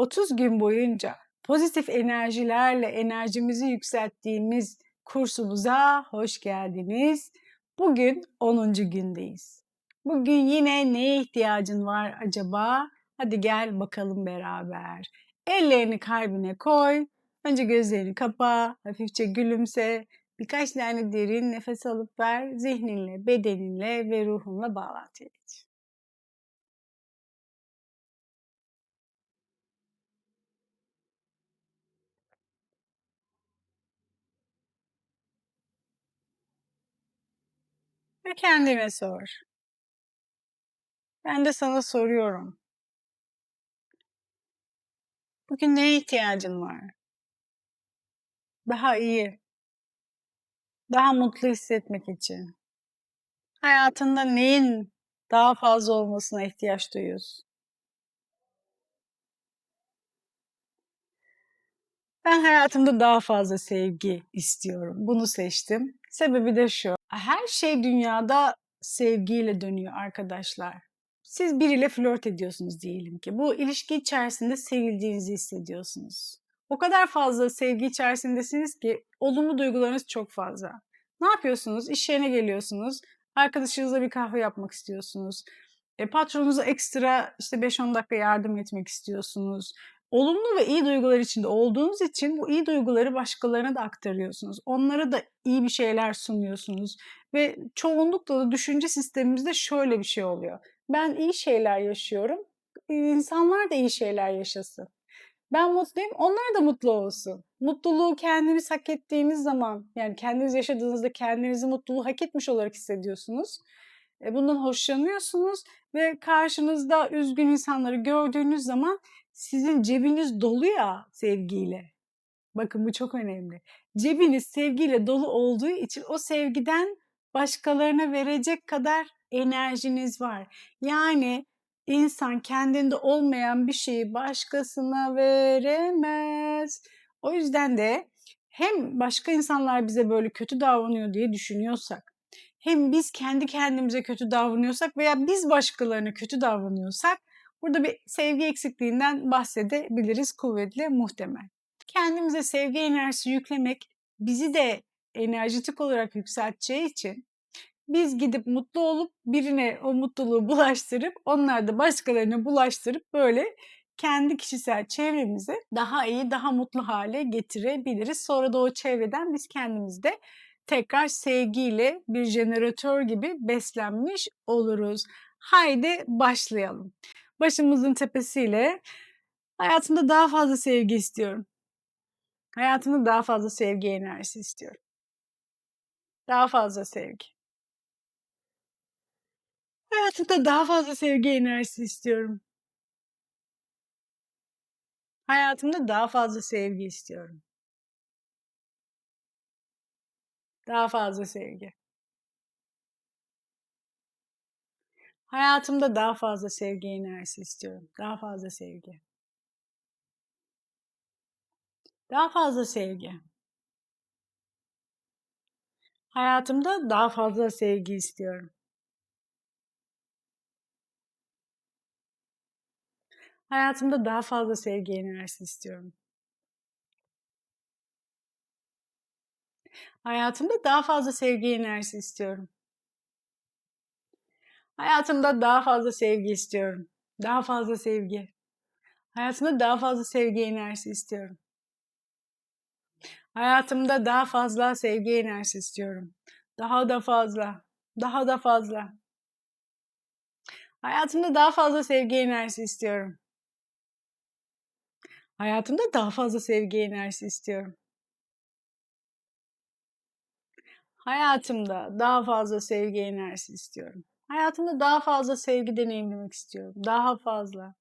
30 gün boyunca pozitif enerjilerle enerjimizi yükselttiğimiz kursumuza hoş geldiniz. Bugün 10. gündeyiz. Bugün yine neye ihtiyacın var acaba? Hadi gel bakalım beraber. Ellerini kalbine koy. Önce gözlerini kapa, hafifçe gülümse. Birkaç tane derin nefes alıp ver. Zihninle, bedeninle ve ruhunla bağlantıya geç. Ve kendine sor. Ben de sana soruyorum. Bugün neye ihtiyacın var? Daha iyi, daha mutlu hissetmek için. Hayatında neyin daha fazla olmasına ihtiyaç duyuyorsun? Ben hayatımda daha fazla sevgi istiyorum. Bunu seçtim. Sebebi de şu. Her şey dünyada sevgiyle dönüyor arkadaşlar. Siz biriyle flört ediyorsunuz diyelim ki. Bu ilişki içerisinde sevildiğinizi hissediyorsunuz. O kadar fazla sevgi içerisindesiniz ki olumlu duygularınız çok fazla. Ne yapıyorsunuz? İş yerine geliyorsunuz. Arkadaşınızla bir kahve yapmak istiyorsunuz. E, patronunuza ekstra işte 5-10 dakika yardım etmek istiyorsunuz olumlu ve iyi duygular içinde olduğunuz için bu iyi duyguları başkalarına da aktarıyorsunuz. Onlara da iyi bir şeyler sunuyorsunuz ve çoğunlukla da düşünce sistemimizde şöyle bir şey oluyor. Ben iyi şeyler yaşıyorum, insanlar da iyi şeyler yaşasın. Ben mutluyum, onlar da mutlu olsun. Mutluluğu kendiniz hak ettiğiniz zaman, yani kendiniz yaşadığınızda kendinizi mutluluğu hak etmiş olarak hissediyorsunuz. E, bundan hoşlanıyorsunuz ve karşınızda üzgün insanları gördüğünüz zaman sizin cebiniz dolu ya sevgiyle. Bakın bu çok önemli. Cebiniz sevgiyle dolu olduğu için o sevgiden başkalarına verecek kadar enerjiniz var. Yani insan kendinde olmayan bir şeyi başkasına veremez. O yüzden de hem başka insanlar bize böyle kötü davranıyor diye düşünüyorsak, hem biz kendi kendimize kötü davranıyorsak veya biz başkalarına kötü davranıyorsak Burada bir sevgi eksikliğinden bahsedebiliriz kuvvetli muhtemel. Kendimize sevgi enerjisi yüklemek bizi de enerjitik olarak yükselteceği için biz gidip mutlu olup birine o mutluluğu bulaştırıp onlar da başkalarına bulaştırıp böyle kendi kişisel çevremizi daha iyi, daha mutlu hale getirebiliriz. Sonra da o çevreden biz kendimizde tekrar sevgiyle bir jeneratör gibi beslenmiş oluruz. Haydi başlayalım başımızın tepesiyle hayatımda daha fazla sevgi istiyorum. Hayatımda daha fazla sevgi enerjisi istiyorum. Daha fazla sevgi. Hayatımda daha fazla sevgi enerjisi istiyorum. Hayatımda daha fazla sevgi istiyorum. Daha fazla sevgi. Hayatımda daha fazla sevgi enerjisi istiyorum. Daha fazla sevgi. Daha fazla sevgi. Hayatımda daha fazla sevgi istiyorum. Hayatımda daha fazla sevgi enerjisi istiyorum. Hayatımda daha fazla sevgi enerjisi istiyorum. Hayatımda daha fazla sevgi istiyorum. Daha fazla sevgi. Hayatımda daha fazla sevgi enerjisi istiyorum. Hayatımda daha fazla sevgi enerjisi istiyorum. Daha da fazla. Daha da fazla. Hayatımda daha fazla sevgi enerjisi istiyorum. Hayatımda daha fazla sevgi enerjisi istiyorum. Hayatımda daha fazla sevgi enerjisi istiyorum. Hayatımda daha fazla sevgi deneyimlemek istiyorum. Daha fazla.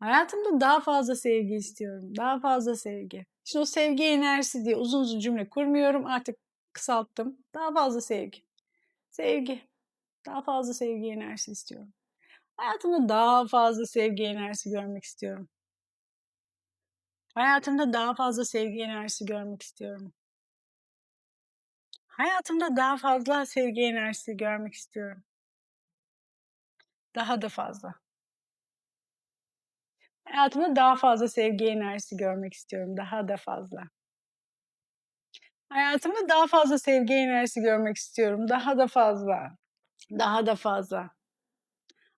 Hayatımda daha fazla sevgi istiyorum. Daha fazla sevgi. Şimdi o sevgi enerjisi diye uzun uzun cümle kurmuyorum. Artık kısalttım. Daha fazla sevgi. Sevgi. Daha fazla sevgi enerjisi istiyorum. Hayatımda daha fazla sevgi enerjisi görmek istiyorum. Hayatımda daha fazla sevgi enerjisi görmek istiyorum. Hayatımda daha fazla sevgi enerjisi görmek istiyorum. Daha da fazla. Hayatımda daha fazla sevgi enerjisi görmek istiyorum. Daha da fazla. Hayatımda daha fazla sevgi enerjisi görmek istiyorum. Daha da fazla. Daha da fazla.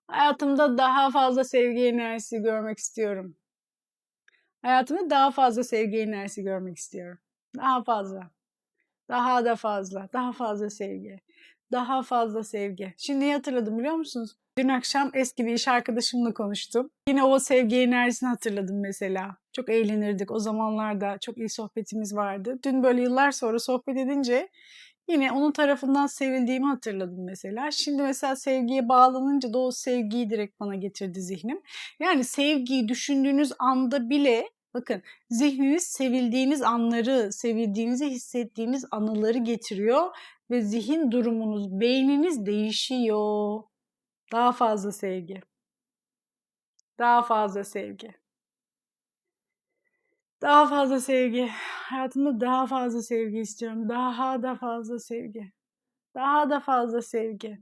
Hayatımda daha fazla sevgi enerjisi görmek istiyorum. Hayatımda daha fazla sevgi enerjisi görmek istiyorum. Daha fazla. Daha da fazla. Daha fazla sevgi. Daha fazla sevgi. Şimdi neyi hatırladım biliyor musunuz? Dün akşam eski bir iş arkadaşımla konuştum. Yine o sevgi enerjisini hatırladım mesela. Çok eğlenirdik. O zamanlarda çok iyi sohbetimiz vardı. Dün böyle yıllar sonra sohbet edince yine onun tarafından sevildiğimi hatırladım mesela. Şimdi mesela sevgiye bağlanınca da o sevgiyi direkt bana getirdi zihnim. Yani sevgiyi düşündüğünüz anda bile bakın zihniniz sevildiğiniz anları, sevildiğinizi hissettiğiniz anıları getiriyor ve zihin durumunuz, beyniniz değişiyor. Daha fazla sevgi. Daha fazla sevgi. Daha fazla sevgi. Hayatımda daha fazla sevgi istiyorum. Daha da fazla sevgi. Daha da fazla sevgi.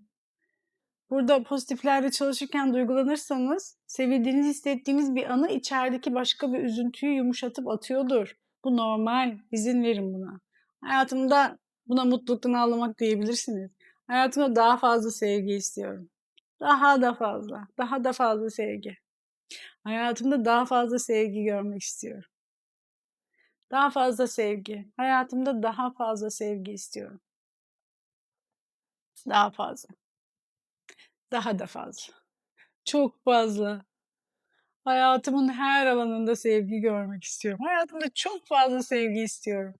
Burada pozitiflerde çalışırken duygulanırsanız sevildiğiniz, hissettiğiniz bir anı içerideki başka bir üzüntüyü yumuşatıp atıyordur. Bu normal. İzin verin buna. Hayatımda buna mutluluktan ağlamak diyebilirsiniz. Hayatımda daha fazla sevgi istiyorum. Daha da fazla. Daha da fazla sevgi. Hayatımda daha fazla sevgi görmek istiyorum. Daha fazla sevgi. Hayatımda daha fazla sevgi istiyorum. Daha fazla. Daha da fazla. Çok fazla. Hayatımın her alanında sevgi görmek istiyorum. Hayatımda çok fazla sevgi istiyorum.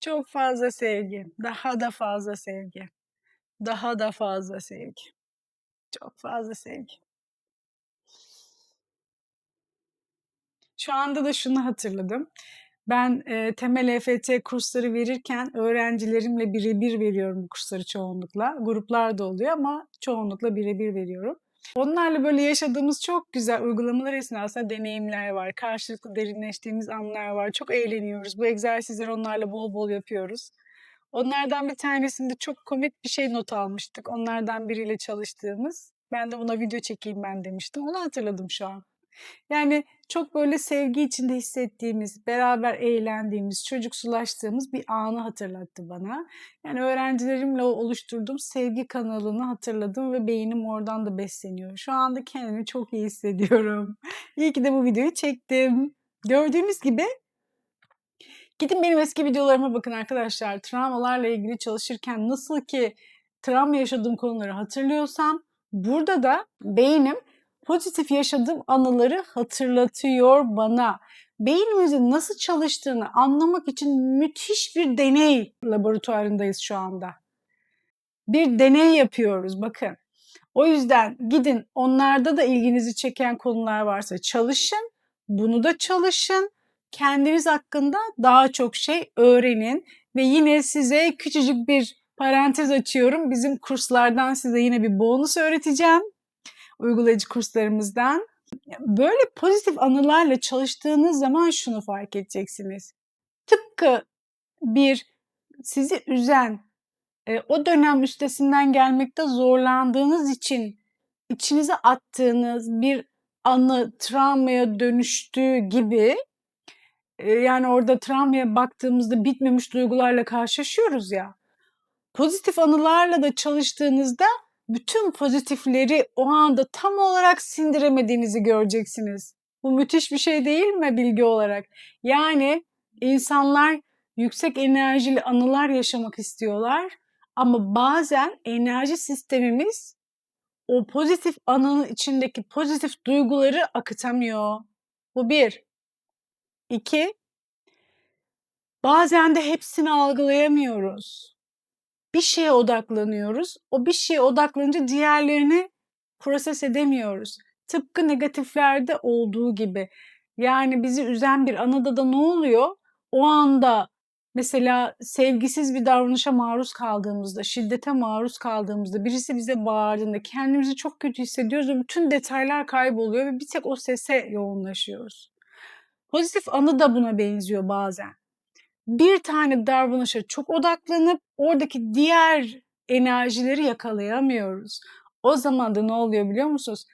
Çok fazla sevgi. Daha da fazla sevgi. Daha da fazla sevgi. Çok fazla sevgi. Şu anda da şunu hatırladım. Ben e, temel EFT kursları verirken öğrencilerimle birebir veriyorum bu kursları çoğunlukla. Gruplar da oluyor ama çoğunlukla birebir veriyorum. Onlarla böyle yaşadığımız çok güzel uygulamalar esnasında deneyimler var. Karşılıklı derinleştiğimiz anlar var. Çok eğleniyoruz. Bu egzersizleri onlarla bol bol yapıyoruz. Onlardan bir tanesinde çok komik bir şey not almıştık. Onlardan biriyle çalıştığımız. Ben de buna video çekeyim ben demiştim. Onu hatırladım şu an. Yani çok böyle sevgi içinde hissettiğimiz, beraber eğlendiğimiz, çocuksulaştığımız bir anı hatırlattı bana. Yani öğrencilerimle oluşturduğum sevgi kanalını hatırladım ve beynim oradan da besleniyor. Şu anda kendimi çok iyi hissediyorum. İyi ki de bu videoyu çektim. Gördüğünüz gibi gidin benim eski videolarıma bakın arkadaşlar. Travmalarla ilgili çalışırken nasıl ki travma yaşadığım konuları hatırlıyorsam burada da beynim pozitif yaşadığım anıları hatırlatıyor bana. Beynimizin nasıl çalıştığını anlamak için müthiş bir deney laboratuvarındayız şu anda. Bir deney yapıyoruz bakın. O yüzden gidin onlarda da ilginizi çeken konular varsa çalışın. Bunu da çalışın. Kendiniz hakkında daha çok şey öğrenin ve yine size küçücük bir parantez açıyorum. Bizim kurslardan size yine bir bonus öğreteceğim uygulayıcı kurslarımızdan. Böyle pozitif anılarla çalıştığınız zaman şunu fark edeceksiniz. Tıpkı bir sizi üzen, e, o dönem üstesinden gelmekte zorlandığınız için içinize attığınız bir anı travmaya dönüştüğü gibi e, yani orada travmaya baktığımızda bitmemiş duygularla karşılaşıyoruz ya. Pozitif anılarla da çalıştığınızda bütün pozitifleri o anda tam olarak sindiremediğinizi göreceksiniz. Bu müthiş bir şey değil mi bilgi olarak? Yani insanlar yüksek enerjili anılar yaşamak istiyorlar ama bazen enerji sistemimiz o pozitif anının içindeki pozitif duyguları akıtamıyor. Bu bir. İki, bazen de hepsini algılayamıyoruz bir şeye odaklanıyoruz. O bir şeye odaklanınca diğerlerini proses edemiyoruz. Tıpkı negatiflerde olduğu gibi. Yani bizi üzen bir anada da ne oluyor? O anda mesela sevgisiz bir davranışa maruz kaldığımızda, şiddete maruz kaldığımızda, birisi bize bağırdığında kendimizi çok kötü hissediyoruz ve bütün detaylar kayboluyor ve bir tek o sese yoğunlaşıyoruz. Pozitif anı da buna benziyor bazen bir tane davranışa çok odaklanıp oradaki diğer enerjileri yakalayamıyoruz. O zaman da ne oluyor biliyor musunuz?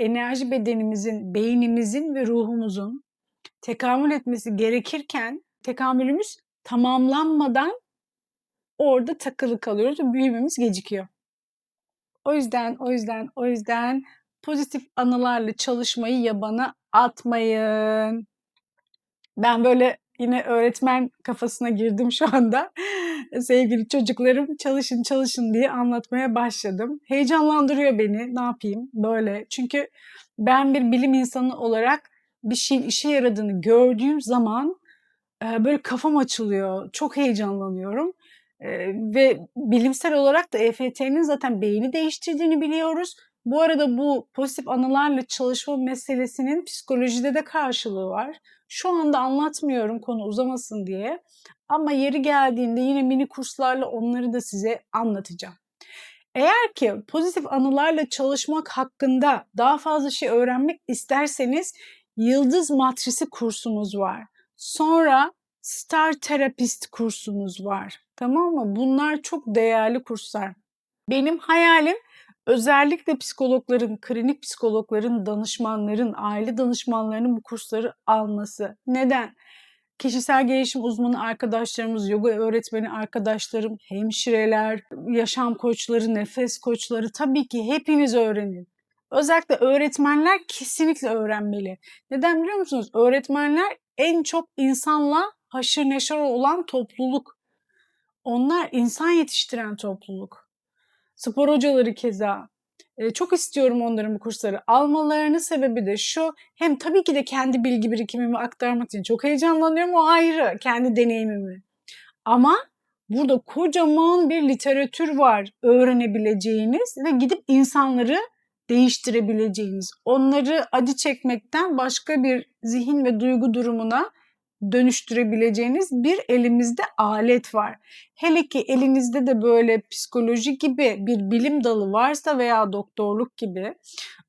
enerji bedenimizin, beynimizin ve ruhumuzun tekamül etmesi gerekirken tekamülümüz tamamlanmadan orada takılı kalıyoruz ve büyümemiz gecikiyor. O yüzden, o yüzden, o yüzden pozitif anılarla çalışmayı yabana atmayın. Ben böyle yine öğretmen kafasına girdim şu anda. Sevgili çocuklarım çalışın çalışın diye anlatmaya başladım. Heyecanlandırıyor beni. Ne yapayım? Böyle. Çünkü ben bir bilim insanı olarak bir şeyin işe yaradığını gördüğüm zaman böyle kafam açılıyor. Çok heyecanlanıyorum. Ve bilimsel olarak da EFT'nin zaten beyni değiştirdiğini biliyoruz. Bu arada bu pozitif anılarla çalışma meselesinin psikolojide de karşılığı var. Şu anda anlatmıyorum konu uzamasın diye. Ama yeri geldiğinde yine mini kurslarla onları da size anlatacağım. Eğer ki pozitif anılarla çalışmak hakkında daha fazla şey öğrenmek isterseniz Yıldız Matrisi kursumuz var. Sonra Star Therapist kursumuz var. Tamam mı? Bunlar çok değerli kurslar. Benim hayalim özellikle psikologların, klinik psikologların, danışmanların, aile danışmanlarının bu kursları alması. Neden? Kişisel gelişim uzmanı arkadaşlarımız, yoga öğretmeni arkadaşlarım, hemşireler, yaşam koçları, nefes koçları tabii ki hepiniz öğrenin. Özellikle öğretmenler kesinlikle öğrenmeli. Neden biliyor musunuz? Öğretmenler en çok insanla haşır neşir olan topluluk. Onlar insan yetiştiren topluluk. Spor hocaları keza. E, çok istiyorum onların bu kursları almalarının sebebi de şu. Hem tabii ki de kendi bilgi birikimimi aktarmak için çok heyecanlanıyorum. O ayrı. Kendi deneyimimi. Ama burada kocaman bir literatür var öğrenebileceğiniz ve gidip insanları değiştirebileceğiniz, onları acı çekmekten başka bir zihin ve duygu durumuna dönüştürebileceğiniz bir elimizde alet var. Hele ki elinizde de böyle psikoloji gibi bir bilim dalı varsa veya doktorluk gibi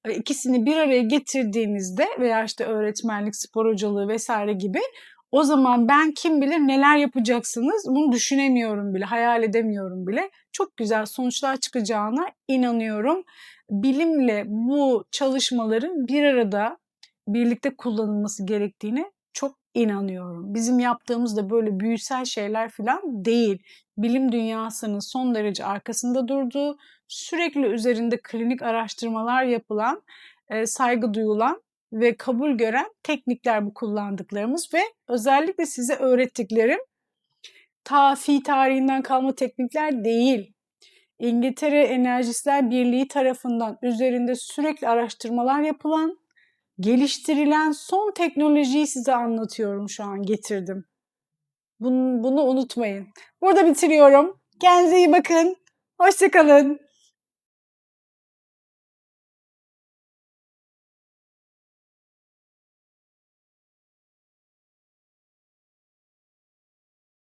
e, ikisini bir araya getirdiğinizde veya işte öğretmenlik, spor hocalığı vesaire gibi o zaman ben kim bilir neler yapacaksınız bunu düşünemiyorum bile, hayal edemiyorum bile. Çok güzel sonuçlar çıkacağına inanıyorum. Bilimle bu çalışmaların bir arada birlikte kullanılması gerektiğini çok inanıyorum. Bizim yaptığımız da böyle büyüsel şeyler falan değil. Bilim dünyasının son derece arkasında durduğu, sürekli üzerinde klinik araştırmalar yapılan, saygı duyulan ve kabul gören teknikler bu kullandıklarımız ve özellikle size öğrettiklerim ta fi tarihinden kalma teknikler değil. İngiltere Enerjistler Birliği tarafından üzerinde sürekli araştırmalar yapılan, geliştirilen son teknolojiyi size anlatıyorum şu an getirdim. Bunu, bunu unutmayın. Burada bitiriyorum. Kendinize iyi bakın. Hoşçakalın.